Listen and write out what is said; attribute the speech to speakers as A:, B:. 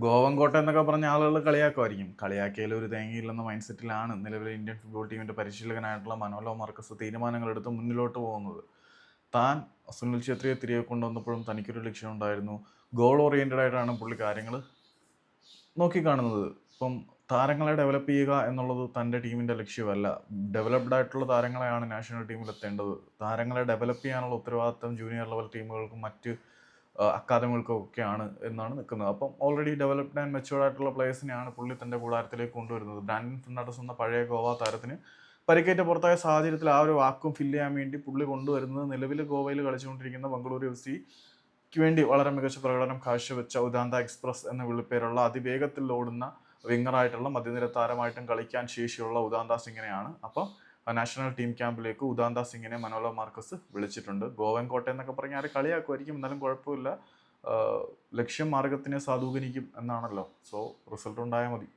A: ഗോവൻ കോട്ട എന്നൊക്കെ പറഞ്ഞ ആളുകൾ കളിയാക്കുമായിരിക്കും കളിയാക്കിയാലും ഒരു തേങ്ങയില്ലെന്ന മൈൻഡ് സെറ്റിലാണ് നിലവിലെ ഇന്ത്യൻ ഫുട്ബോൾ ടീമിന്റെ പരിശീലകനായിട്ടുള്ള മനോലോ മാർക്കസ് തീരുമാനങ്ങൾ എടുത്ത് മുന്നിലോട്ട് പോകുന്നത്. താൻ സുനിൽ ഛേത്രിയെ തിരികെ കൊണ്ടുവന്നപ്പോഴും തനിക്കൊരു ലക്ഷ്യം ഉണ്ടായിരുന്നു. ഗോൾ ഓറിയന്റഡ് ആയിട്ടാണ് പുള്ളി കാര്യങ്ങൾ നോക്കിക്കാണുന്നത്. ഇപ്പം താരങ്ങളെ ഡെവലപ്പ് ചെയ്യുക എന്നുള്ളത് തന്റെ ടീമിന്റെ ലക്ഷ്യമല്ല. ഡെവലപ്ഡ് ആയിട്ടുള്ള താരങ്ങളെയാണ് നാഷണൽ ടീമിൽ എത്തേണ്ടത്. താരങ്ങളെ ഡെവലപ്പ് ചെയ്യാനുള്ള ഉത്തരവാദിത്തം ജൂനിയർ ലെവൽ ടീമുകൾക്കും മറ്റ് അക്കാദമികൾക്കും ഒക്കെയാണ് എന്നാണ് നിൽക്കുന്നത്. അപ്പം ഓൾറെഡി ഡെവലപ്ഡ് ആൻഡ് മെച്ചുവേർഡ് ആയിട്ടുള്ള പ്ലേയേഴ്സിനെയാണ് പുള്ളി തന്റെ കൂടാരത്തിലേക്ക് കൊണ്ടുവരുന്നത്. ബ്രാൻഡൻ ഫെർണാണ്ടസ് എന്ന പഴയ ഗോവ താരത്തിന് പരിക്കേറ്റ പുറത്തായ സാഹചര്യത്തിൽ ആ ഒരു വാക്കും ഫില്ല് ചെയ്യാൻ വേണ്ടി പുള്ളി കൊണ്ടുവരുന്നത് നിലവിൽ ഗോവയിൽ കളിച്ചുകൊണ്ടിരിക്കുന്ന ബംഗളൂരു എഫ് സിക്ക് വേണ്ടി വളരെ മികച്ച പ്രകടനം കാഴ്ചവെച്ച ഉദാന്ത എക്സ്പ്രസ് എന്ന വിളിപ്പേരുള്ള അതിവേഗത്തിൽ ഓടുന്ന വിങ്ങറായിട്ടുള്ള മധ്യനിര താരമായിട്ടും കളിക്കാൻ ശേഷിയുള്ള ഉദാന്ത സിംഗിനെയാണ്. അപ്പം നാഷണൽ ടീം ക്യാമ്പിലേക്ക് ഉദാന്ത സിംഗിനെ മനോല മാർക്കസ് വിളിച്ചിട്ടുണ്ട്. ഗോവൻ കോട്ട എന്നൊക്കെ പറഞ്ഞാൽ ആരെ കളിയാക്കുമായിരിക്കും എന്നാലും കുഴപ്പമില്ല. ലക്ഷ്യം മാർഗത്തിനെ സാധൂകരിക്കും എന്നാണല്ലോ. സോ റിസൾട്ട് ഉണ്ടായാൽ മതി.